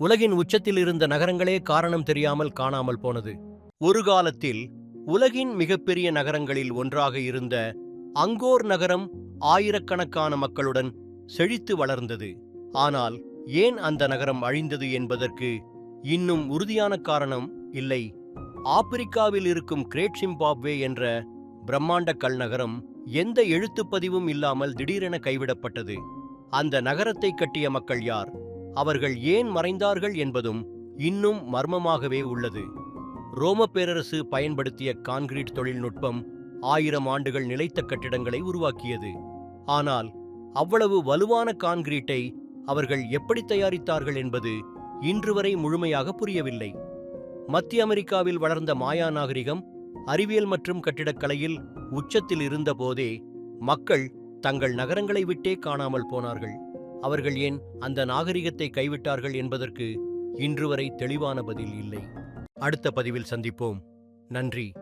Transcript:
உலகின் உச்சத்தில் இருந்த நகரங்களே காரணம் தெரியாமல் காணாமல் போனது. ஒரு காலத்தில் உலகின் மிகப்பெரிய நகரங்களில் ஒன்றாக இருந்த அங்கோர் நகரம் ஆயிரக்கணக்கான மக்களுடன் செழித்து வளர்ந்தது. ஆனால் ஏன் அந்த நகரம் அழிந்தது என்பதற்கு இன்னும் உறுதியான காரணம் இல்லை. ஆப்பிரிக்காவில் இருக்கும் கிரேட் சிம்பாப்வே என்ற பிரம்மாண்ட கல் நகரம் எந்த எழுத்துப்பதிவும் இல்லாமல் திடீரென கைவிடப்பட்டது. அந்த நகரத்தை கட்டிய மக்கள் யார்? அவர்கள் ஏன் மறைந்தார்கள் என்பதும் இன்னும் மர்மமாகவே உள்ளது. ரோம பேரரசு பயன்படுத்திய கான்கிரீட் தொழில்நுட்பம் ஆயிரம் ஆண்டுகள் நிலைத்த கட்டிடங்களை உருவாக்கியது. ஆனால் அவ்வளவு வலுவான கான்கிரீட்டை அவர்கள் எப்படி தயாரித்தார்கள் என்பது இன்று வரை முழுமையாக புரியவில்லை. மத்திய அமெரிக்காவில் வளர்ந்த மாயா நாகரிகம் அறிவியல் மற்றும் கட்டிடக்கலையில் உச்சத்தில் இருந்தபோதே மக்கள் தங்கள் நகரங்களை விட்டே காணாமல் போனார்கள். அவர்கள் ஏன் அந்த நாகரிகத்தை கைவிட்டார்கள் என்பதற்கு இன்று வரை தெளிவான பதில் இல்லை. அடுத்த பதிவில் சந்திப்போம். நன்றி.